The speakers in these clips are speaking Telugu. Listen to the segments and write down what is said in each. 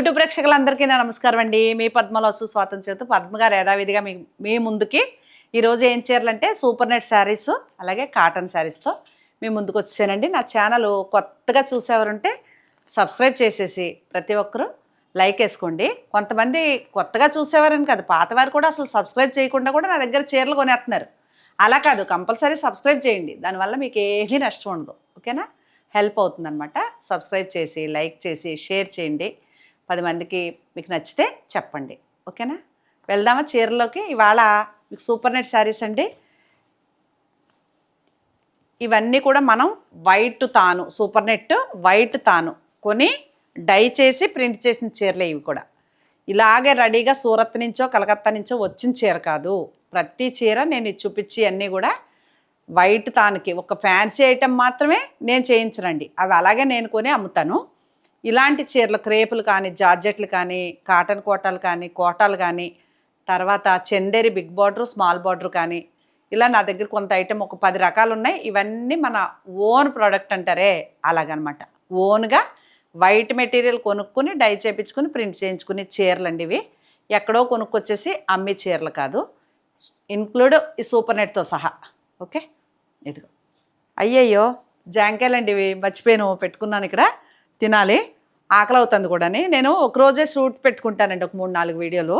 యూట్యూబ్ ప్రేక్షకులందరికీ నా నమస్కారం అండి. మీ పద్మలోసు స్వాతంత్ర చేతు పద్మగారు యథావిధిగా మీ మీ ముందుకి ఈరోజు ఏం చీరలంటే సూపర్ నెట్ శారీస్ అలాగే కాటన్ శారీస్తో మీ ముందుకు వచ్చేసానండి. నా ఛానల్ కొత్తగా చూసేవారుంటే సబ్స్క్రైబ్ చేసేసి ప్రతి ఒక్కరూ లైక్ వేసుకోండి. కొంతమంది కొత్తగా చూసేవారని కాదు పాతవారు కూడా అసలు సబ్స్క్రైబ్ చేయకుండా కూడా నా దగ్గర చీరలు కొనేస్తున్నారు అలా కాదు కంపల్సరీ సబ్స్క్రైబ్ చేయండి. దానివల్ల మీకు ఏమీ నష్టం ఉండదు. ఓకేనా? హెల్ప్ అవుతుందన్నమాట. సబ్స్క్రైబ్ చేసి లైక్ చేసి షేర్ చేయండి. పది మందికి మీకు నచ్చితే చెప్పండి. ఓకేనా? వెళ్దామా చీరలోకి ఇవాళ మీకు సూపర్ నెట్ శారీస్ అండి. ఇవన్నీ కూడా మనం వైట్ తాను సూపర్ నెట్ వైట్ తాను కొని డై చేసి ప్రింట్ చేసిన చీరలే ఇవి కూడా. ఇలాగే రెడీగా సూరత్ నుంచో కలకత్తా నుంచో వచ్చిన చీర కాదు. ప్రతి చీర నేను చూపించి అన్నీ కూడా వైట్ తానుకి ఒక ఫ్యాన్సీ ఐటెం మాత్రమే నేను చేయించనండి. అవి అలాగే నేను కొని అమ్ముతాను. ఇలాంటి చీరలు క్రేపులు కానీ జార్జెట్లు కానీ కాటన్ కోటాలు కానీ కోటాలు కానీ తర్వాత Chanderi big border small border కానీ ఇలా నా దగ్గర కొంత ఐటెం ఒక పది రకాలు ఉన్నాయి. ఇవన్నీ మన ఓన్ ప్రోడక్ట్ అంటారే అలాగనమాట. ఓన్గా వైట్ మెటీరియల్ కొనుక్కుని డై చేయించుకుని ప్రింట్ చేయించుకునే చీరలు అండి ఇవి. ఎక్కడో కొనుక్కొచ్చేసి అమ్మే చీరలు కాదు. ఇన్క్లూడ్ ఈ సూపర్ నెట్తో సహా. ఓకే? ఇదిగో. అయ్యయ్యో! జాంకాయలండి ఇవి. మర్చిపోయాను పెట్టుకున్నాను ఇక్కడ. తినాలి. ఆకలి అవుతుంది కూడాని. నేను ఒకరోజే షూట్ పెట్టుకుంటానండి ఒక మూడు నాలుగు వీడియోలు.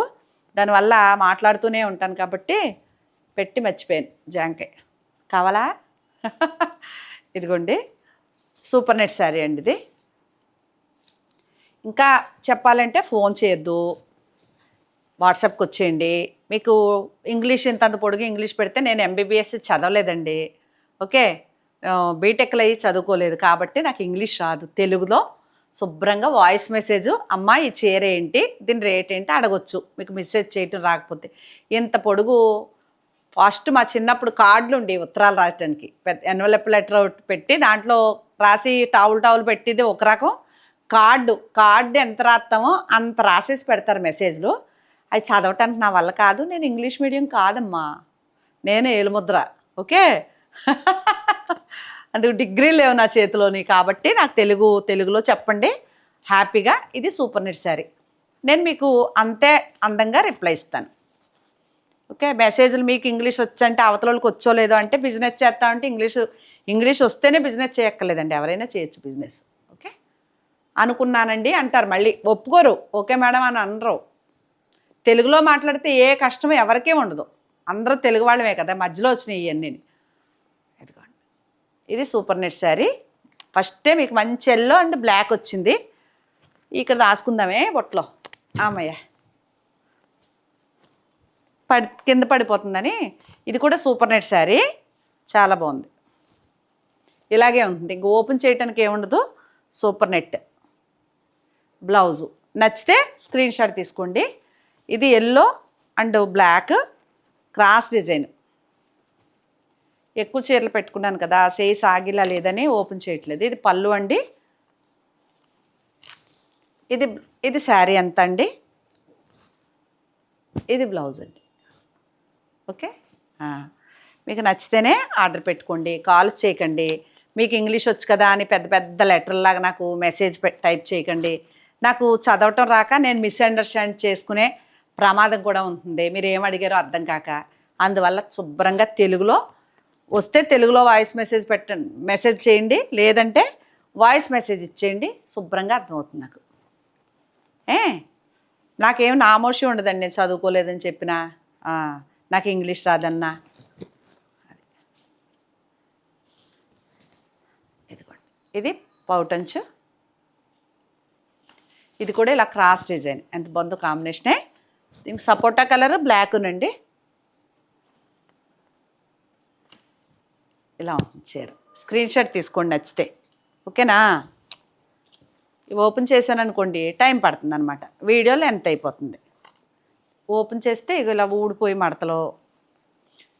దానివల్ల మాట్లాడుతూనే ఉంటాను కాబట్టి పెట్టి మర్చిపోయాను జాంకాయ. కావాలా? ఇదిగోండి. సూపర్ నెట్ శారీ అండి ఇది. ఇంకా చెప్పాలంటే ఫోన్ చేయొద్దు. వాట్సాప్కి వచ్చేయండి. మీకు ఇంగ్లీష్ ఇంతంత పొడుగు ఇంగ్లీష్ పెడితే నేను ఎంబీబీఎస్ చదవలేదండి. ఓకే? బీటెక్లో అయ్యి చదువుకోలేదు కాబట్టి నాకు ఇంగ్లీష్ రాదు. తెలుగులో శుభ్రంగా వాయిస్ మెసేజ్ అమ్మా ఈ చీర ఏంటి? దీని రేట్ ఏంటి? అడగొచ్చు. మీకు మెసేజ్ చేయటం రాకపోతే. ఇంత పొడుగు. ఫస్ట్ మా చిన్నప్పుడు కార్డులు ఉండేవి ఉత్తరాలు రాయటానికి. పెద్ద ఎన్వలప్ లెటర్ పెట్టి దాంట్లో రాసి టావులు టావులు పెట్టింది ఒక రకం. కార్డు. కార్డు ఎంత రాస్తామో అంత రాసేసి పెడతారు మెసేజ్లు. అవి చదవటానికి నా వల్ల కాదు. నేను ఇంగ్లీష్ మీడియం కాదమ్మా. నేను ఏలుముద్ర. ఓకే? అందుకు డిగ్రీ లేవు నా చేతిలోని కాబట్టి నాకు తెలుగు తెలుగులో చెప్పండి. హ్యాపీగా ఇది సూపర్ నెట్ శారీ. నేను మీకు అంతే అందంగా రిప్లై ఇస్తాను. ఓకే మెసేజ్లు మీకు ఇంగ్లీష్ వచ్చంటే అవతలకి వచ్చో లేదో అంటే బిజినెస్ చేస్తామంటే ఇంగ్లీష్ ఇంగ్లీష్ వస్తేనే బిజినెస్ చేయక్కర్లేదండి. ఎవరైనా చేయొచ్చు బిజినెస్. ఓకే? అనుకున్నానండి అంటారు మళ్ళీ. ఒప్పుకోరు. ఓకే మేడం అని అనరు. తెలుగులో మాట్లాడితే ఏ కష్టం ఎవరికే ఉండదు. అందరూ తెలుగు వాళ్ళమే కదా. మధ్యలో వచ్చినాయి ఇవన్నీ ఇది సూపర్ నెట్ శారీ. ఫస్టే మీకు మంచి ఎల్లో అండ్ బ్లాక్ వచ్చింది. ఇక్కడ రాసుకుందామే బొట్లో. ఆమయ్య. పడి కింద పడిపోతుందని. ఇది కూడా సూపర్ నెట్ శారీ. చాలా బాగుంది. ఇలాగే ఉంటుంది. ఇంక ఓపెన్ చేయటానికి ఏముండదు. Super net. బ్లౌజు. నచ్చితే స్క్రీన్ షాట్ తీసుకోండి. ఇది yellow and black cross design ఎక్కువ చీరలు పెట్టుకున్నాను కదా సేయి సాగిలా లేదని ఓపెన్ చేయట్లేదు. ఇది పళ్ళు అండి. ఇది ఇది శారీ ఎంత అండి. ఇది బ్లౌజ్ అండి. ఓకే? మీకు నచ్చితేనే ఆర్డర్ పెట్టుకోండి కాల్ చేయకండి. మీకు ఇంగ్లీష్ వచ్చు కదా అని పెద్ద పెద్ద లెటర్లాగా నాకు మెసేజ్ టైప్ చేయకండి. నాకు చదవటం రాక నేను మిస్అండర్స్టాండ్ చేసుకునే ప్రమాదం కూడా ఉంటుంది. మీరు ఏం అడిగారో అర్థం కాక. అందువల్ల శుభ్రంగా తెలుగులో వస్తే తెలుగులో వాయిస్ మెసేజ్ పెట్టండి మెసేజ్ చేయండి. లేదంటే వాయిస్ మెసేజ్ ఇచ్చేయండి. శుభ్రంగా అర్థమవుతుంది నాకు. ఏ? నాకేం నామోషి ఉండదండి. నేను చదువుకోలేదని చెప్పినా. నాకు ఇంగ్లీష్ రాదన్నా. ఇదిగోండి. ఇది పౌటంచు. ఇది కూడా ఇలా క్రాస్ డిజైన్. ఎంత బాగుందో కాంబినేషనే. దీనికి సపోటా కలర్ బ్లాక్ నండి. ఇలా ఉంచారు. స్క్రీన్ షాట్ తీసుకోండి నచ్చితే. ఓకేనా? ఇవి ఓపెన్ చేశాను అనుకోండి టైం పడుతుంది అనమాట వీడియోలో ఎంత అయిపోతుంది. ఓపెన్ చేస్తే ఇక ఇలా ఊడిపోయి మడతలో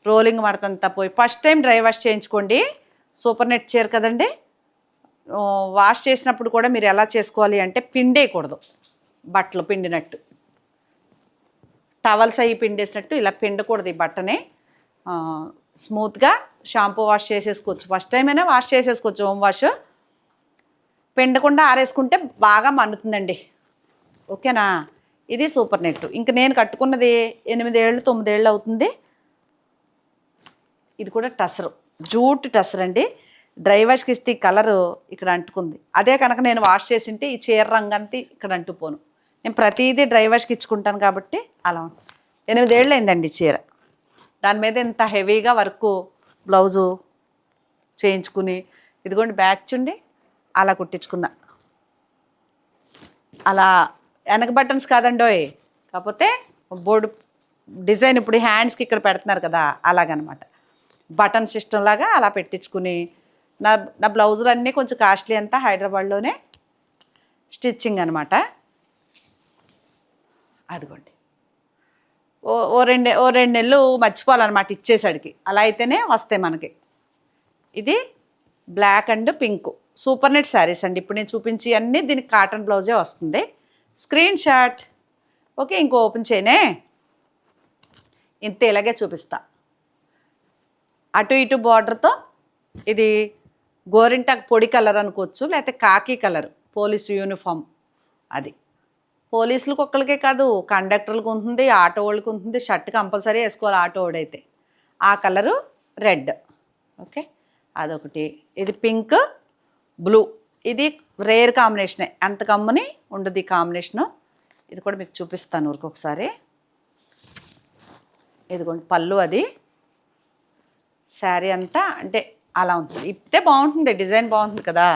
రోలింగ్ మడత అంతా పోయి ఫస్ట్ టైం డ్రై వాష్ చేయించుకోండి. సూపర్ నెట్ చీర కదండి. వాష్ చేసినప్పుడు కూడా మీరు ఎలా చేసుకోవాలి అంటే పిండేయకూడదు. బట్టలు పిండినట్టు. టవల్స్ అయ్యి పిండేసినట్టు ఇలా పిండకూడదు ఈ బట్టని. స్మూత్గా షాంపూ వాష్ చేసేసుకోవచ్చు. ఫస్ట్ టైం అయినా వాష్ చేసేసుకోవచ్చు. హోమ్ వాష్ పిండకుండా ఆరేసుకుంటే బాగా మన్నుతుందండి ఓకేనా? ఇది సూపర్ నెట్. ఇంక నేను కట్టుకున్నది ఎనిమిదేళ్ళు తొమ్మిదేళ్ళు అవుతుంది. ఇది కూడా టసరు జూట్ టసర్ అండి. డ్రై వాష్కి ఇస్తే కలరు ఇక్కడ అంటుకుంది. అదే కనుక నేను వాష్ చేసింటే ఈ చీర రంగు ఇక్కడ అంటుపోను నేను ప్రతిదీ డ్రై వాష్కి ఇచ్చుకుంటాను కాబట్టి అలా ఎనిమిదేళ్ళు అయిందండి చీర. దాని మీద ఇంత హెవీగా వర్క్ బ్లౌజు చేయించుకుని ఇదిగోండి బ్యాక్ చుండి అలా కుట్టించుకున్నా. అలా వెనక బటన్స్ కాదండోయ్ కాకపోతే బోర్డు డిజైన్ ఇప్పుడు హ్యాండ్స్కి ఇక్కడ పెడుతున్నారు కదా అలాగనమాట. బటన్ సిస్టమ్ లాగా అలా పెట్టించుకుని నా నా బ్లౌజులు అన్నీ కొంచెం కాస్ట్లీ అంతా హైదరాబాద్లోనే స్టిచ్చింగ్ అనమాట. అదిగోండి. ఓ ఓ రెండు ఓ రెండు నెలలు మర్చిపోవాలన్నమాట ఇచ్చేసడికి అలా అయితేనే వస్తాయి మనకి. ఇది black and pink. Super net saris అండి. ఇప్పుడు నేను చూపించి అన్నీ దీనికి కాటన్ బ్లౌజే వస్తుంది. Screen shot. ఓకే ఇంకో ఓపెన్ చేయనే. ఇంత ఇలాగే చూపిస్తా. అటు ఇటు బార్డర్తో ఇది గోరింటాకు పొడి కలర్ అనుకోవచ్చు లేకపోతే కాకి కలర్ పోలీస్ యూనిఫామ్ అది. పోలీసులకు ఒక్కరికే కాదు కండక్టర్లకు ఉంటుంది ఆటో వాళ్ళకి ఉంటుంది షర్ట్ కంపల్సరీ వేసుకోవాలి ఆటో వాడైతే. ఆ కలరు రెడ్. ఓకే? అదొకటి. ఇది పింక్ బ్లూ. ఇది రేర్ కాంబినేషనే. అంత కమ్ముని ఉండదు ఈ కాంబినేషను. ఇది కూడా మీకు చూపిస్తాను ఊరికొకసారి. ఇదిగోండి పళ్ళు అది. శారీ అంతా అంటే అలా ఉంటుంది. ఇప్పితే బాగుంటుంది డిజైన్ బాగుంటుంది కదా.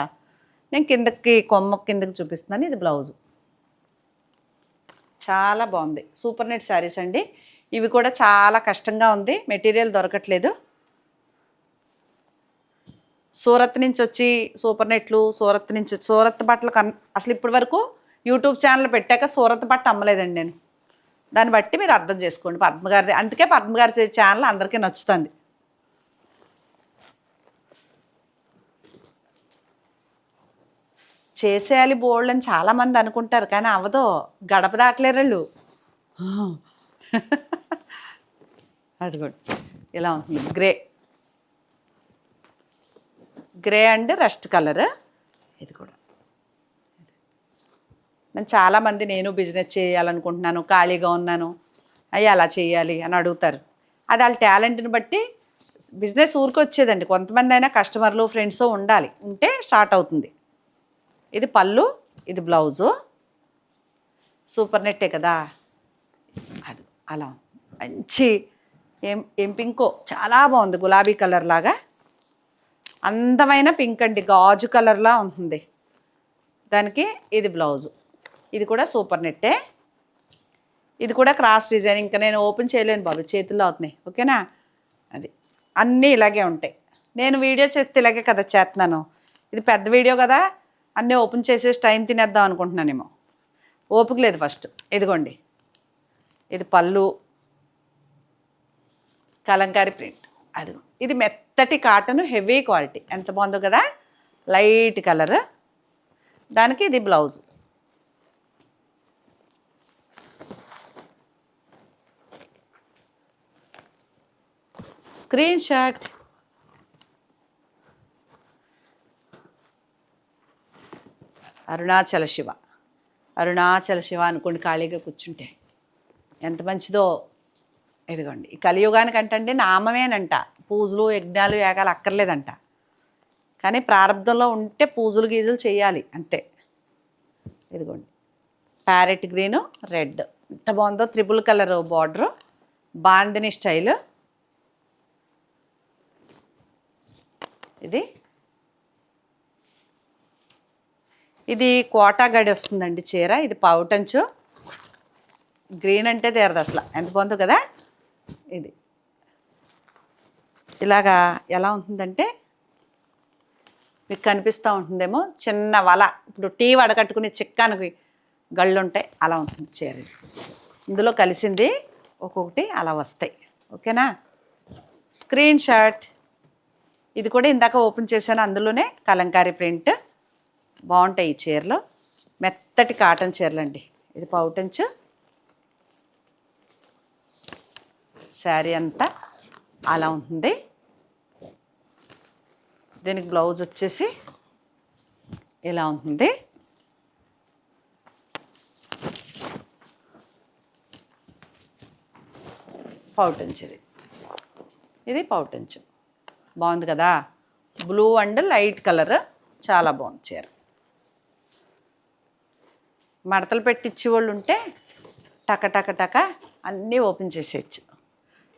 నేను కిందకి కొమ్మ కిందకి చూపిస్తున్నాను. ఇది బ్లౌజు. చాలా బాగుంది. సూపర్ నెట్ శారీస్ అండి. ఇవి కూడా చాలా కష్టంగా ఉంది. మెటీరియల్ దొరకట్లేదు. సూరత్ నుంచి వచ్చి సూపర్ నెట్లు సూరత్ నుంచి సూరత్ బట్టలు కన్ అసలు ఇప్పటి వరకు యూట్యూబ్ ఛానల్ పెట్టాక సూరత్ బట్ట అమ్మలేదండి నేను. దాన్ని బట్టి మీరు అర్థం చేసుకోండి. పద్మగారిది అందుకే పద్మగారి ఛానల్ అందరికీ నచ్చుతుంది. చేసేయాలి బోల్డ్ అని చాలామంది అనుకుంటారు కానీ అవదో గడప దాటలేరు వాళ్ళు. అదిగోండి ఇలా ఉంటుంది. Grey. Grey and rust colour. ఇది కూడా. నేను చాలామంది నేను బిజినెస్ చేయాలనుకుంటున్నాను ఖాళీగా ఉన్నాను అయ్యి అలా చేయాలి అని అడుగుతారు. అది వాళ్ళ టాలెంట్ని బట్టి బిజినెస్ ఊరికి వచ్చేదండి. కొంతమంది అయినా కస్టమర్లు ఫ్రెండ్స్ ఉండాలి. ఉంటే స్టార్ట్ అవుతుంది. ఇది పళ్ళు ఇది బ్లౌజు. సూపర్ నెట్టే కదా. అది అలా. మంచి ఏం ఏం పింకో. చాలా బాగుంది గులాబీ కలర్ లాగా. అందమైన పింక్ అండి. గాజు కలర్లా ఉంటుంది. దానికి ఇది బ్లౌజు. ఇది కూడా సూపర్ నెట్టే. ఇది కూడా క్రాస్ డిజైన్. ఇంకా నేను ఓపెన్ చేయలేను బాబు. చేతుల్లో అవుతున్నాయి. ఓకేనా? అది. అన్నీ ఇలాగే ఉంటాయి. నేను వీడియో చేస్తే ఇలాగే కదా చేస్తున్నాను. ఇది పెద్ద వీడియో కదా. అన్నీ ఓపెన్ చేసేసి టైం తినేద్దాం అనుకుంటున్నానేమో. ఓపిక లేదు ఫస్ట్. ఇదిగోండి. ఇది పళ్ళు. కలంకారీ ప్రింట్. అది. ఇది మెత్తటి కాటన్ హెవీ క్వాలిటీ. ఎంత బాగుందో కదా? Light colour. దానికి ఇది blouse. Screen shot. Arunachala Shiva. Arunachala Shiva అనుకోండి ఖాళీగా కూర్చుంటే. ఎంత మంచిదో ఇదిగోండి. ఈ కలియుగానికి అంటే నామమేనంట. పూజలు యజ్ఞాలు యాగాలు అక్కర్లేదంట. కానీ ప్రారంభంలో ఉంటే పూజలు గీజులు చేయాలి. అంతే. ఇదిగోండి. Parrot green red. ఎంత బాగుందో triple colour border. Bandhani style. ఇది ఇది కోటా గడి వస్తుందండి చీర ఇది పౌటంచు గ్రీన్ అంటే తీరదు అసలు. ఎంత బాగుందో కదా? ఇది. ఇలాగా ఎలా ఉంటుందంటే మీకు కనిపిస్తూ ఉంటుందేమో చిన్న వల. ఇప్పుడు టీ వడకట్టుకునే చిక్కానికి గళ్ళు ఉంటాయి అలా ఉంటుంది చీర. ఇందులో కలిసింది ఒక్కొక్కటి అలా వస్తాయి. ఓకేనా? స్క్రీన్ షాట్ ఇది కూడా ఇందాక ఓపెన్ చేశాను అందులోనే కలంకారీ ప్రింట్. బాగుంటాయి ఈ చీరలు. మెత్తటి కాటన్ చీరలు అండి ఇది పౌటంచు. శారీ అంతా అలా ఉంటుంది. దీనికి బ్లౌజ్ వచ్చేసి ఇలా ఉంటుంది. పౌటంచ్ ఇది. ఇది పౌటంచ్. బాగుంది కదా? Blue and light colour. చాలా బాగుంది చీర. మడతలు పెట్టించే వాళ్ళు ఉంటే టక టక టక అన్నీ ఓపెన్ చేసేయచ్చు.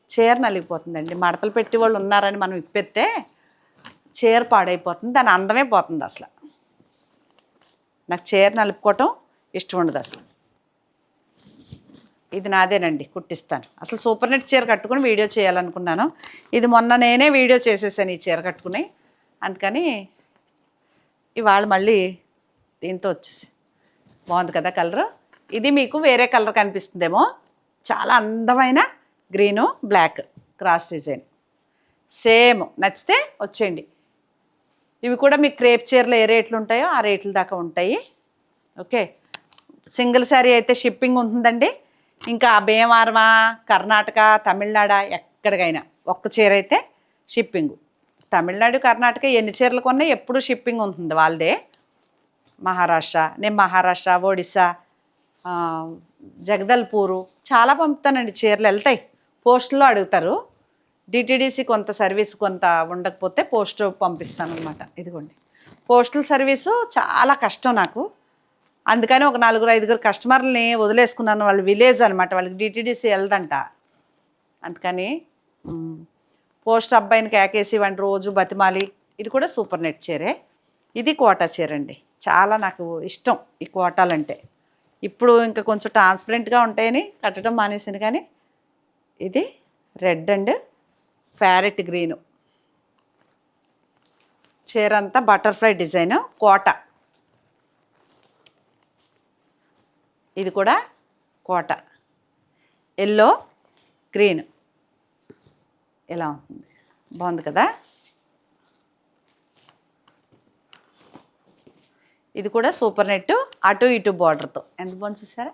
చీర నలిగిపోతుందండి. మడతలు పెట్టి వాళ్ళు ఉన్నారని మనం ఇప్పెత్తే చీర పాడైపోతుంది. దాని అందమే పోతుంది అసలు. నాకు చీర నలుపుకోవటం ఇష్టం ఉండదు అసలు. ఇది నాదేనండి కుట్టిస్తాను. అసలు సూపర్ నెట్ చీర కట్టుకుని వీడియో చేయాలనుకున్నాను. ఇది మొన్న నేనే వీడియో చేసేసాను ఈ చీర కట్టుకుని. అందుకని ఇవాళ మళ్ళీ దీంతో వచ్చేసి బాగుంది కదా కలర్? ఇది మీకు వేరే కలర్ కనిపిస్తుందేమో. చాలా అందమైన green black cross design. Same నచ్చితే వచ్చేయండి. ఇవి కూడా మీకు క్రేప్ చీరలు ఏ రేట్లు ఉంటాయో ఆ రేట్ల దాకా ఉంటాయి. ఓకే. సింగిల్ శారీ అయితే షిప్పింగ్ ఉంటుందండి. ఇంకా భీమవరమా కర్ణాటక తమిళనాడ ఎక్కడికైనా ఒక్క చీర అయితే షిప్పింగ్. తమిళనాడు కర్ణాటక ఎన్ని చీరలు కొన్నా ఎప్పుడు షిప్పింగ్ ఉంటుంది వాళ్ళదే. మహారాష్ట్ర. నేను మహారాష్ట్ర ఒడిశా జగదల్పూరు చాలా పంపుతానండి. చీరలు వెళ్తాయి. పోస్టులో అడుగుతారు. డిటిడిసి కొంత సర్వీస్ కొంత ఉండకపోతే పోస్ట్ పంపిస్తాను అనమాట ఇదిగోండి. పోస్టల్ సర్వీసు చాలా కష్టం నాకు. అందుకని ఒక నలుగురు ఐదుగురు కస్టమర్లని వదిలేసుకున్నాను. వాళ్ళు విలేజ్ అనమాట వాళ్ళకి డిటిడిసి వెళ్దంట. అందుకని పోస్ట్ అబ్బాయిని కేకేసి వంటి రోజు బతిమాలి. ఇది కూడా సూపర్ నెట్ చీరే. ఇది కోటా చీర అండి చాలా నాకు ఇష్టం ఈ కోటాలంటే. ఇప్పుడు ఇంకా కొంచెం ట్రాన్స్పరెంట్గా ఉంటాయని కట్టడం మానేసాను కానీ ఇది రెడ్ అండ్ ప్యారెట్ గ్రీను. చీర అంతా బటర్ఫ్లై డిజైన్ కోట. ఇది కూడా కోట. Yellow green. ఇలా ఉంటుంది? బాగుంది కదా? ఇది కూడా సూపర్ నెట్ అటు ఇటు బార్డర్తో. ఎంత బాగుంది చూసారా?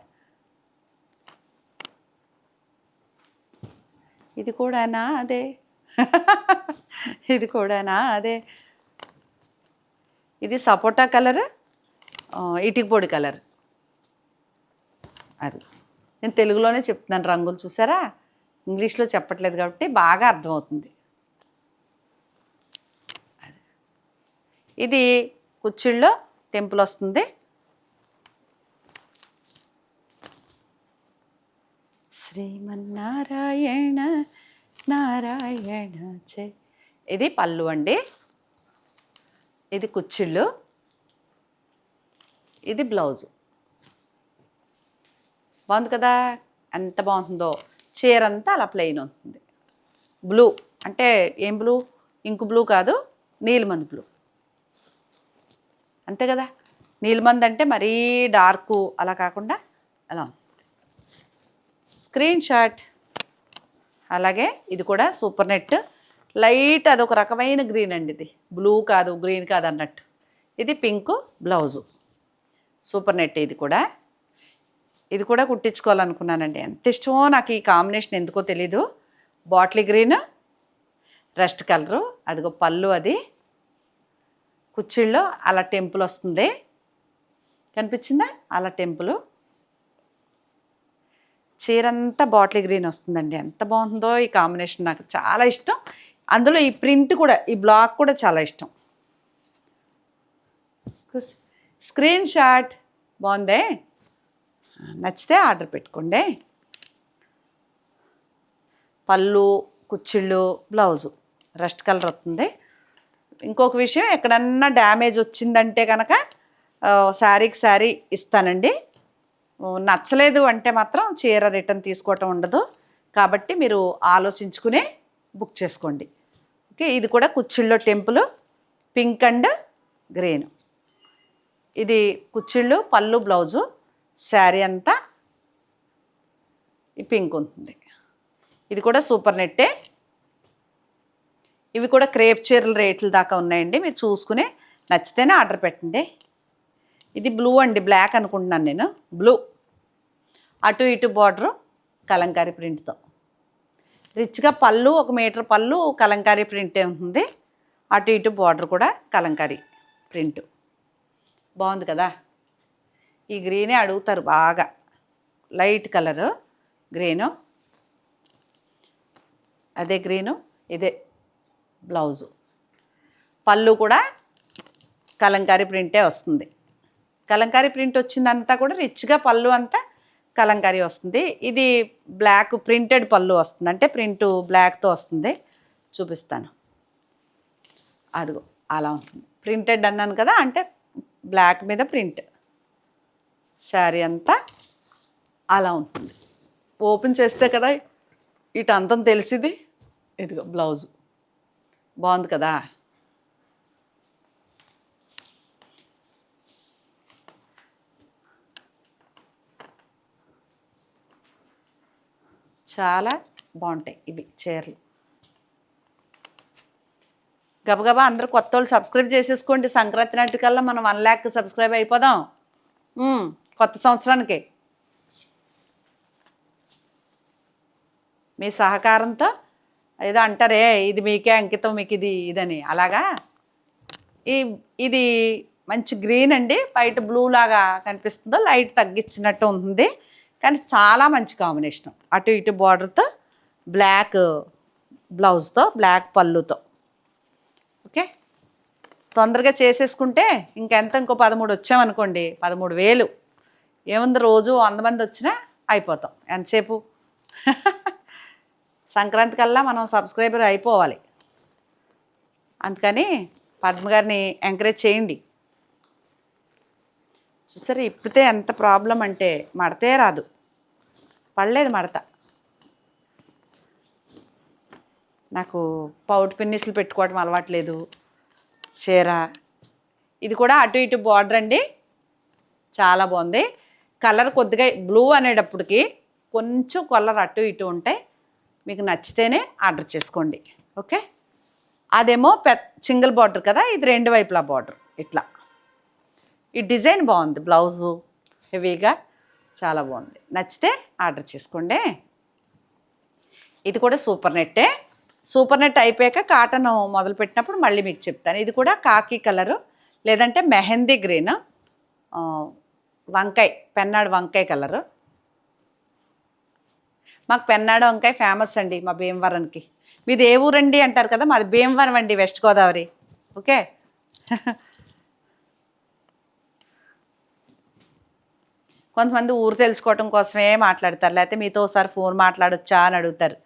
ఇది కూడానా అదే? ఇది కూడానా అదే? ఇది సపోటా కలర్ ఇటుక పొడి కలర్. అది. నేను తెలుగులోనే చెప్తున్నాను రంగులు చూసారా? ఇంగ్లీష్లో చెప్పట్లేదు కాబట్టి బాగా అర్థమవుతుంది. ఇది కుచ్చిళ్ళలో టెంపుల్ వస్తుంది. శ్రీమన్నారాయణ నారాయణ చే. ఇది పళ్ళు అండి. ఇది కుచ్చిళ్ళు. ఇది బ్లౌజు. బాగుంది కదా? ఎంత బాగుంటుందో. చీర అంతా అలా ప్లెయిన్ ఉంటుంది బ్లూ అంటే ఏం బ్లూ ఇంకు బ్లూ కాదు. నీలిమంది బ్లూ అంతే కదా? నీలమంది అంటే మరీ డార్కు అలా కాకుండా అలా స్క్రీన్ షాట్. అలాగే ఇది కూడా సూపర్ నెట్. లైట్ అదొక రకమైన గ్రీన్ అండి ఇది. బ్లూ కాదు గ్రీన్ కాదు అన్నట్టు. ఇది పింక్ బ్లౌజు. సూపర్ నెట్ ఇది కూడా. ఇది కూడా కుట్టించుకోవాలనుకున్నానండి. ఎంత ఇష్టమో నాకు ఈ కాంబినేషన్ ఎందుకో తెలీదు. బాటిల్ గ్రీన్ రెస్ట్ కలరు అదిగో పళ్ళు అది. కుచ్చిళ్ళలో అలా టెంపుల్ వస్తుంది. కనిపించిందా? అలా టెంపుల్. చీర అంతా బాటిల్ గ్రీన్ వస్తుందండి. ఎంత బాగుందో ఈ కాంబినేషన్ నాకు చాలా ఇష్టం. అందులో ఈ ప్రింట్ కూడా ఈ బ్లాక్ కూడా చాలా ఇష్టం. స్క్రీన్ షాట్ బాగుందే? నచ్చితే ఆర్డర్ పెట్టుకోండి. పళ్ళు కుచ్చిళ్ళు బ్లౌజు. రెస్ట్ కలర్ వస్తుంది. ఇంకొక విషయం ఎక్కడన్నా డ్యామేజ్ వచ్చిందంటే కనుక శారీకి శారీ ఇస్తానండి. నచ్చలేదు అంటే మాత్రం చీర రిటర్న్ తీసుకోవటం ఉండదు. కాబట్టి మీరు ఆలోచించుకునే బుక్ చేసుకోండి. ఓకే ఇది కూడా కుచ్చిళ్ళో టెంపుల్ పింక్ అండ్ గ్రీన్. ఇది కుచ్చిళ్ళు పళ్ళు బ్లౌజు శారీ అంతా ఈ పింక్ ఉంటుంది. ఇది కూడా సూపర్ నెట్టే. ఇవి కూడా క్రేప్ చీరల రేట్ల దాకా ఉన్నాయండి. మీరు చూసుకుని నచ్చితేనే ఆర్డర్ పెట్టండి. ఇది బ్లూ అండి బ్లాక్ అనుకుంటున్నాను నేను. బ్లూ. అటు ఇటు బార్డరు కలంకారీ ప్రింట్తో. రిచ్గా పళ్ళు ఒక మీటర్ పళ్ళు కలంకారీ ప్రింటే ఉంటుంది. అటు ఇటు బార్డర్ కూడా కలంకారీ ప్రింట్. బాగుంది కదా? ఈ గ్రీనే అడుగుతారు బాగా. Light colour green. అదే గ్రీను ఇదే. బ్లౌజు. పళ్ళు కూడా కలంకారీ ప్రింటే వస్తుంది. కలంకారీ ప్రింట్ వచ్చిందంతా కూడా రిచ్గా పళ్ళు అంతా కలంకారీ వస్తుంది. ఇది బ్లాక్ ప్రింటెడ్ పళ్ళు వస్తుంది. అంటే ప్రింట్ బ్లాక్తో వస్తుంది. చూపిస్తాను. అదిగో అలా ఉంటుంది. ప్రింటెడ్ అన్నాను కదా అంటే బ్లాక్ మీద ప్రింట్. శారీ అంతా అలా ఉంటుంది. ఓపెన్ చేస్తే కదా ఇటు అంతం తెలిసింది. ఇదిగో బ్లౌజు. బాగుంది కదా? చాలా బాగుంటాయి ఇవి చీరలు. గబగబా అందరూ కొత్త వాళ్ళు సబ్స్క్రైబ్ చేసేసుకోండి. సంక్రాంతి నాటికల్లా మనం వన్ ల్యాక్ సబ్స్క్రైబ్ అయిపోదాం. కొత్త సంవత్సరానికి. మీ సహకారంతో ఏదో అంటారే ఇది మీకే అంకితం మీకు ఇది ఇదని. అలాగా? ఈ ఇది మంచి గ్రీన్ అండి. బయట బ్లూ లాగా కనిపిస్తుందో లైట్ తగ్గించినట్టు ఉంటుంది. కానీ చాలా మంచి కాంబినేషన్. అటు ఇటు బార్డర్తో బ్లాక్ బ్లౌజ్తో బ్లాక్ పళ్ళుతో. ఓకే? తొందరగా చేసేసుకుంటే ఇంకెంత ఇంకో పదమూడు వచ్చామనుకోండి పదమూడు వేలు. ఏముంది రోజు వంద మంది వచ్చినా అయిపోతాం. ఎంతసేపు? సంక్రాంతి కల్లా మనం సబ్స్క్రైబర్ అయిపోవాలి. అందుకని పద్మ గారిని ఎంకరేజ్ చేయండి. చూసారా ఇప్పితే ఎంత ప్రాబ్లం అంటే మడతే రాదు. పడలేదు మడత. నాకు పౌట్ పిన్నిస్లు పెట్టుకోవడం అలవాట్లేదు. చీర. ఇది కూడా అటు ఇటు బార్డర్ అండి. చాలా బాగుంది. కలర్ కొద్దిగా బ్లూ అనేటప్పటికి కొంచెం కలర్ అటు ఇటు ఉంటాయి మీకు నచ్చితేనే ఆర్డర్ చేసుకోండి. ఓకే? అదేమో పె సింగిల్ బార్డర్ కదా ఇది రెండు వైపులా బార్డర్ ఇట్లా. ఈ డిజైన్ బాగుంది బ్లౌజు హెవీగా చాలా బాగుంది. నచ్చితే ఆర్డర్ చేసుకోండి. ఇది కూడా సూపర్ నెట్టే. సూపర్ నెట్ అయిపోయాక కాటన్ మొదలు పెట్టినప్పుడు మళ్ళీ మీకు చెప్తాను. ఇది కూడా కాకి కలరు లేదంటే మెహందీ గ్రీన్ వంకాయ పెన్నాడు వంకాయ కలరు. మాకు పెన్నాడు వంకాయ ఫేమస్ అండి మా భీమవరంకి. మీది ఏ ఊరండి అంటారు కదా మాది భీమవరం అండి వెస్ట్ గోదావరి. ఓకే? కొంతమంది ఊరు తెలుసుకోవటం కోసమే మాట్లాడతారు లేకపోతే మీతో ఒకసారి ఫోన్ మాట్లాడొచ్చా అని అడుగుతారు.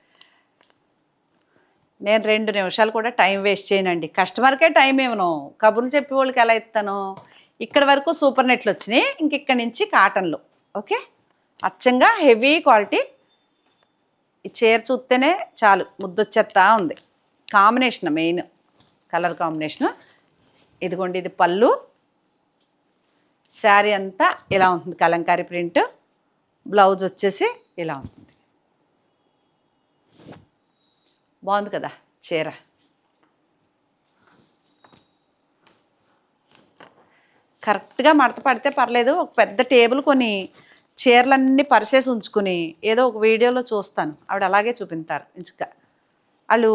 నేను రెండు నిమిషాలు కూడా టైం వేస్ట్ చేయనండి. కస్టమర్కే టైం ఇవ్వను. కబుర్లు చెప్పే వాళ్ళకి ఎలా ఇస్తాను? ఇక్కడ వరకు సూపర్ నెట్లు వచ్చినాయి ఇంక ఇక్కడ నుంచి కాటన్లు. ఓకే? అచ్చంగా హెవీ క్వాలిటీ ఈ చీర చూస్తేనే చాలు ముద్దొచ్చేస్తా ఉంది. కాంబినేషన్ మెయిన్ కలర్ కాంబినేషన్ ఇదిగోండి ఇది పళ్ళు. శారీ అంతా ఇలా ఉంటుంది కలంకారీ ప్రింట్ బ్లౌజ్ వచ్చేసి ఇలా ఉంటుంది. బాగుంది కదా చీర. కరెక్ట్గా మడత పడితే పర్లేదు ఒక పెద్ద టేబుల్ కొని చీరలన్నీ పరిసేసి ఉంచుకుని ఏదో ఒక వీడియోలో చూస్తాను. ఆవిడ అలాగే చూపించారు ఇంచుగా వాళ్ళు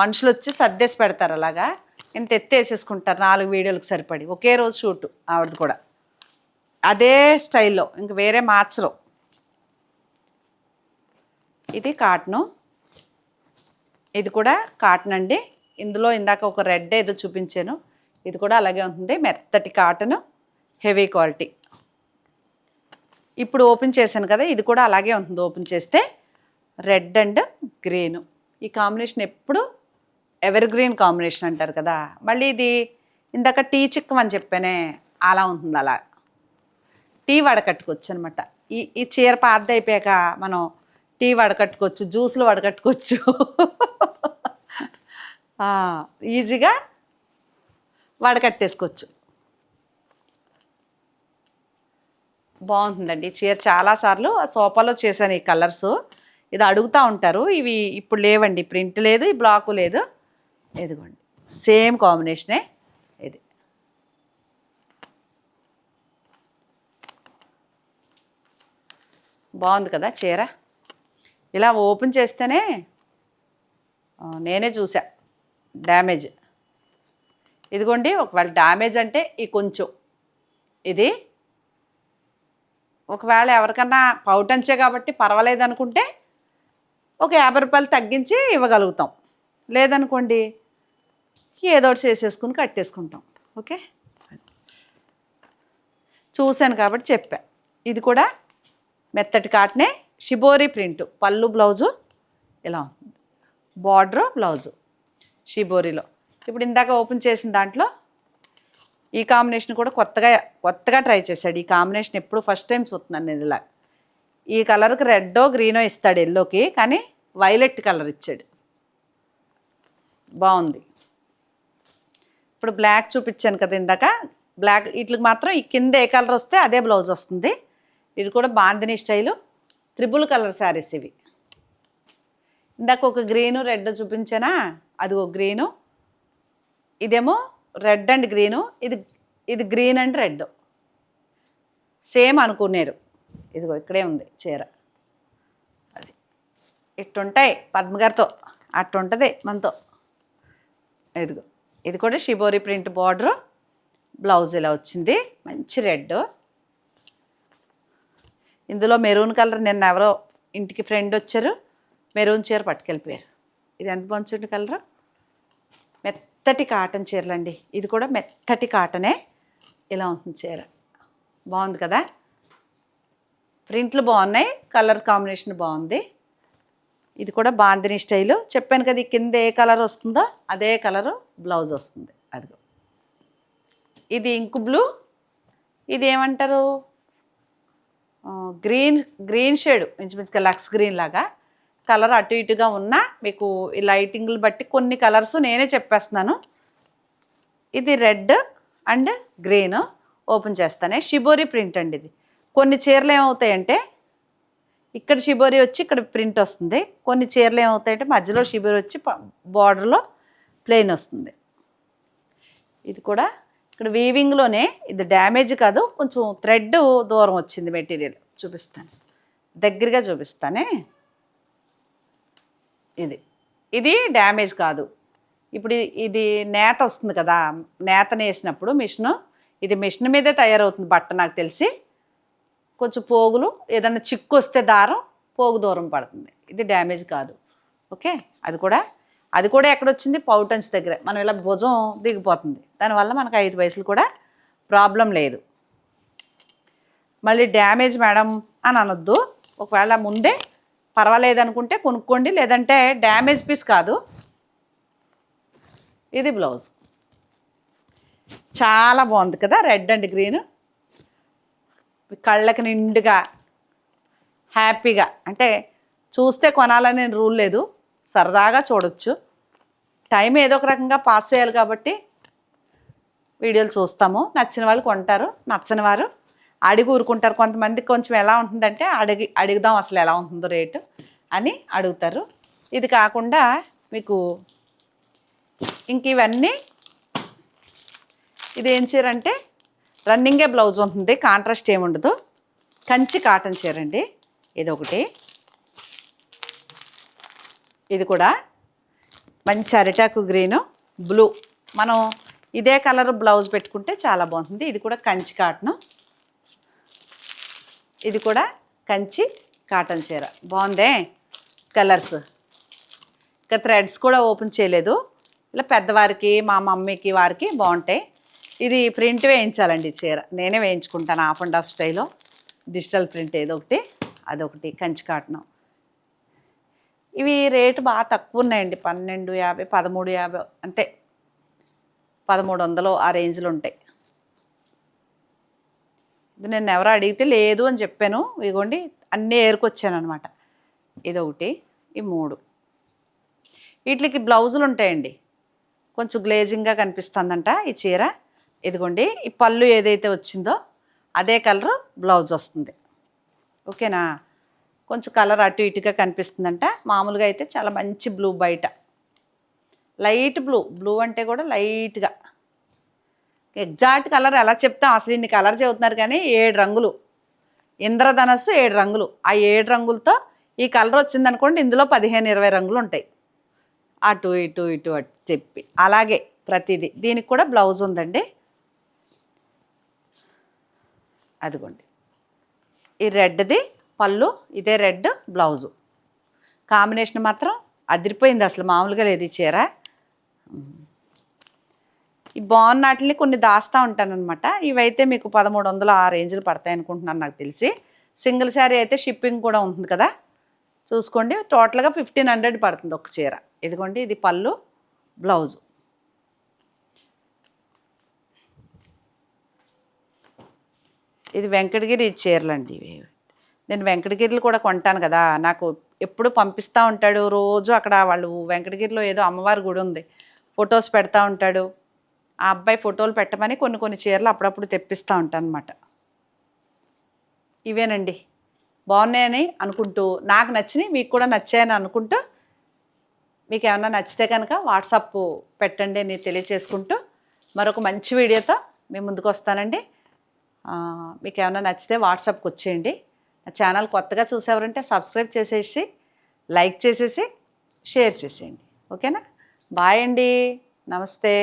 మనుషులు వచ్చి సర్దేసి పెడతారు అలాగా. ఇంత ఎత్తేసేసుకుంటారు. నాలుగు వీడియోలకు సరిపడి. ఒకే రోజు షూట్ ఆవిడది కూడా. అదే స్టైల్లో. ఇంక వేరే మార్చరు. ఇది కాటను. ఇది కూడా కాటన్ అండి. ఇందులో ఇందాక ఒక రెడ్ ఏదో చూపించాను. ఇది కూడా అలాగే ఉంటుంది. మెత్తటి కాటన్. Heavy quality. ఇప్పుడు ఓపెన్ చేశాను కదా ఇది కూడా అలాగే ఉంటుంది. ఓపెన్ చేస్తే రెడ్ అండ్ గ్రీన్. ఈ కాంబినేషన్ ఎప్పుడు ఎవర్ గ్రీన్ కాంబినేషన్ అంటారు కదా మళ్ళీ ఇది ఇందాక టీ చిక్కం అని చెప్పానే అలా ఉంటుంది అలా. టీ వడకట్టుకోవచ్చు అనమాట ఈ ఈ చీర పాత అయిపోయాక మనం టీ వడకట్టుకోవచ్చు జ్యూస్లు వడకట్టుకోవచ్చు ఈజీగా వడకట్టేసుకోవచ్చు. బాగుంటుందండి. చీర చాలాసార్లు సోఫాలో చేశాను ఈ కలర్స్. ఇది అడుగుతూ ఉంటారు. ఇవి ఇప్పుడు లేవండి. ప్రింట్ లేదు ఈ బ్లాకు లేదు. ఇదిగోండి. సేమ్ కాంబినేషనే ఇది. బాగుంది కదా చీర? ఇలా ఓపెన్ చేస్తేనే నేనే చూసా. డ్యామేజ్. ఇదిగోండి ఒకవేళ డ్యామేజ్ అంటే ఈ కొంచెం. ఇది ఒకవేళ ఎవరికన్నా పౌటంచే కాబట్టి పర్వాలేదు అనుకుంటే ఒక యాభై రూపాయలు తగ్గించి ఇవ్వగలుగుతాం. లేదనుకోండి ఏదో ఒకటి చేసేసుకుని కట్టేసుకుంటాం. ఓకే? చూశాను కాబట్టి చెప్పా. ఇది కూడా మెత్తటి కాటనే షిబోరి ప్రింట్. పళ్ళు బ్లౌజు ఇలా ఉంది. బ్లౌజు షిబోరిలో. ఇప్పుడు ఇందాక ఓపెన్ చేసిన దాంట్లో ఈ కాంబినేషన్ కూడా కొత్తగా కొత్తగా ట్రై చేశాడు. ఈ కాంబినేషన్ ఎప్పుడు ఫస్ట్ టైం చూస్తున్నాను నేను ఇలా. ఈ కలర్కి రెడ్డో గ్రీనో ఇస్తాడు ఎల్లోకి కానీ వైలెట్ కలర్ ఇచ్చాడు. బాగుంది. ఇప్పుడు బ్లాక్ చూపించాను కదా ఇందాక. బ్లాక్ వీటికి మాత్రం ఈ కింద ఏ కలర్ వస్తే అదే బ్లౌజ్ వస్తుంది. ఇది కూడా Bandhani style. Triple colour saris ఇవి. ఇందాక ఒక గ్రీను రెడ్ చూపించానా? అది ఒక గ్రీను. ఇదేమో రెడ్ అండ్ గ్రీను. ఇది ఇది గ్రీన్ అండ్ రెడ్. సేమ్ అనుకున్నారు ఇదిగో ఇక్కడే ఉంది చీర. అది. ఇట్టుంటాయి పద్మగారితో. అట్టుంటుంది మనతో. ఇదిగో. ఇది కూడా షిబోరి ప్రింట్ బార్డర్. బ్లౌజ్ ఇలా వచ్చింది. మంచి రెడ్ ఇందులో మెరూన్ కలర్ నిన్న ఎవరో ఇంటికి ఫ్రెండ్ వచ్చారు. మెరూన్ చీర పట్టుకెళ్ళిపోయారు. ఇది ఎంత బాగుంది కలరు. మెత్తటి కాటన్ చీరలండి. ఇది కూడా మెత్తటి కాటనే ఇలా ఉంటుంది చీర. బాగుంది కదా? ప్రింట్లు బాగున్నాయి కలర్ కాంబినేషన్ బాగుంది. ఇది కూడా బాందిని స్టైలు. చెప్పాను కదా కింద ఏ కలర్ వస్తుందో అదే కలరు బ్లౌజ్ వస్తుంది. అదిగో. ఇది ఇంకు బ్లూ. ఇది ఏమంటారు? Green green shade. ఇంచుమించుగా లక్స్ గ్రీన్ లాగా. కలర్ అటు ఇటుగా ఉన్నా మీకు ఈ లైటింగ్లు బట్టి కొన్ని కలర్స్ నేనే చెప్పేస్తున్నాను. ఇది రెడ్ అండ్ గ్రీన్ ఓపెన్ చేస్తానే. షిబోరి ప్రింట్ అండి ఇది. కొన్ని చీరలు ఏమవుతాయంటే ఇక్కడ షిబోరి వచ్చి ఇక్కడ ప్రింట్ వస్తుంది. కొన్ని చీరలు ఏమవుతాయంటే మధ్యలో షిబోరి వచ్చి బార్డర్లో ప్లెయిన్ వస్తుంది. ఇది కూడా ఇక్కడ వీవింగ్లోనే ఇది డ్యామేజ్ కాదు కొంచెం థ్రెడ్ దూరం వచ్చింది మెటీరియల్. చూపిస్తాను. దగ్గరగా చూపిస్తానే. ఇది. ఇది డ్యామేజ్ కాదు. ఇప్పుడు ఇది నేత వస్తుంది కదా నేతను వేసినప్పుడు మిషన్ ఇది మిషన్ మీదే తయారవుతుంది బట్ట నాకు తెలిసి. కొంచెం పోగులు ఏదైనా చిక్కు వస్తే దారం పోగు దూరం పడుతుంది. ఇది డ్యామేజ్ కాదు. ఓకే? అది కూడా అది కూడా ఎక్కడొచ్చింది? పౌటన్స్ దగ్గర. మనం ఇలా భుజం దిగిపోతుంది. దానివల్ల మనకు ఐదు వయసులు కూడా ప్రాబ్లం లేదు. మళ్ళీ డ్యామేజ్ మేడం అని అనొద్దు. ఒకవేళ ముందే పర్వాలేదు అనుకుంటే కొనుక్కోండి లేదంటే డ్యామేజ్ పీస్ కాదు. ఇది బ్లౌజ్. చాలా బాగుంది కదా రెడ్ అండ్ గ్రీన్. కళ్ళకి నిండుగా హ్యాపీగా అంటే చూస్తే కొనాలని రూల్ లేదు సరదాగా చూడొచ్చు. టైం ఏదో ఒక రకంగా పాస్ చేయాలి కాబట్టి వీడియోలు చూస్తాము నచ్చిన వాళ్ళు కొంటారు నచ్చని వారు అడిగి ఊరుకుంటారు. కొంతమందికి కొంచెం ఎలా ఉంటుందంటే అడిగి అడుగుదాం అసలు ఎలా ఉంటుందో రేటు అని అడుగుతారు. ఇది కాకుండా మీకు ఇంక ఇవన్నీ ఇది ఏం చీర అంటే రన్నింగే బ్లౌజ్ ఉంటుంది. కాంట్రాస్ట్ ఏమి ఉండదు. కంచి కాటన్ చీర అండి. ఇది ఒకటి. ఇది కూడా మంచి అరిటాకు గ్రీను బ్లూ. మనం ఇదే కలర్ బ్లౌజ్ పెట్టుకుంటే చాలా బాగుంటుంది. ఇది కూడా కంచి కాటన్. ఇది కూడా కంచి కాటన్ చీర. బాగుందే? కలర్స్ ఇంకా థ్రెడ్స్ కూడా ఓపెన్ చేయలేదు. ఇలా పెద్దవారికి మా మమ్మీకి వారికి బాగుంటాయి ఇది ప్రింట్ వేయించాలండి చీర. నేనే వేయించుకుంటాను హాఫ్ అండ్ హాఫ్ స్టైల్లో డిజిటల్ ప్రింట్ ఏదో ఒకటి అదొకటి కంచి కాటన్. ఇవి రేటు బాగా తక్కువ ఉన్నాయండి. పన్నెండు యాభై పదమూడు యాభై అంతే. పదమూడు వందలు ఆ రేంజ్లో ఉంటాయి. నేను ఎవరు అడిగితే లేదు అని చెప్పాను. ఇదిగోండి అన్నీ ఏరుకొచ్చాను అనమాట ఇదొకటి ఈ మూడు. వీటికి బ్లౌజులు ఉంటాయండి. కొంచెం గ్లేజింగ్గా కనిపిస్తుందంట ఈ చీర. ఇదిగోండి ఈ పళ్ళు ఏదైతే వచ్చిందో అదే కలర్ బ్లౌజ్ వస్తుంది. ఓకేనా కొంచెం కలర్ అటు ఇటుగా కనిపిస్తుందంట. మామూలుగా అయితే చాలా మంచి బ్లూ బయట. లైట్ బ్లూ బ్లూ అంటే కూడా లైట్గా ఎగ్జాక్ట్ కలర్ ఎలా చెప్తాం అసలు ఇన్ని కలర్ చెబుతున్నారు కానీ ఏడు రంగులు. ఇంద్రధనస్సు ఏడు రంగులు. ఆ ఏడు రంగులతో ఈ కలర్ వచ్చిందనుకోండి ఇందులో పదిహేను ఇరవై రంగులు ఉంటాయి. అటు ఇటు ఇటు అటు చెప్పి. అలాగే ప్రతిదీ. దీనికి కూడా బ్లౌజ్ ఉందండి. అదిగోండి. ఈ రెడ్ది పళ్ళు ఇదే రెడ్ బ్లౌజు. కాంబినేషన్ మాత్రం అదిరిపోయింది అసలు మామూలుగా లేదు ఈ చీర. ఈ బాగున్న వాటిని కొన్ని దాస్తా ఉంటానన్నమాట. ఇవైతే మీకు పదమూడు వందలు ఆ రేంజ్లు పడతాయి అనుకుంటున్నాను నాకు తెలిసి. సింగిల్ శారీ అయితే షిప్పింగ్ కూడా ఉంటుంది కదా? చూసుకోండి. టోటల్గా ఫిఫ్టీన్ హండ్రెడ్ పడుతుంది ఒక చీర. ఇదిగోండి ఇది పళ్ళు బ్లౌజు. ఇది వెంకటగిరి చీరలండి ఇవి. నేను వెంకటగిరిలు కూడా కొంటాను కదా? నాకు ఎప్పుడు పంపిస్తూ ఉంటాడు. రోజు అక్కడ వాళ్ళు వెంకటగిరిలో ఏదో అమ్మవారి గుడి ఉంది. ఫొటోస్ పెడతా ఉంటాడు. ఆ అబ్బాయి ఫోటోలు పెట్టమని కొన్ని కొన్ని చీరలు అప్పుడప్పుడు తెప్పిస్తూ ఉంటాను అనమాట ఇవేనండి. బాగున్నాయని అనుకుంటూ నాకు నచ్చినాయి మీకు కూడా నచ్చాయని అనుకుంటూ మీకు ఏమన్నా నచ్చితే కనుక వాట్సాప్ పెట్టండి అని తెలియచేసుకుంటూ మరొక మంచి వీడియోతో మేము ముందుకు వస్తానండి. మీకు ఏమైనా నచ్చితే వాట్సాప్కి వచ్చేయండి. నా ఛానల్ కొత్తగా చూసేవారంటే సబ్స్క్రైబ్ చేసేసి లైక్ చేసేసి షేర్ చేసేయండి. ఓకేనా? బాయ్ అండి. నమస్తే.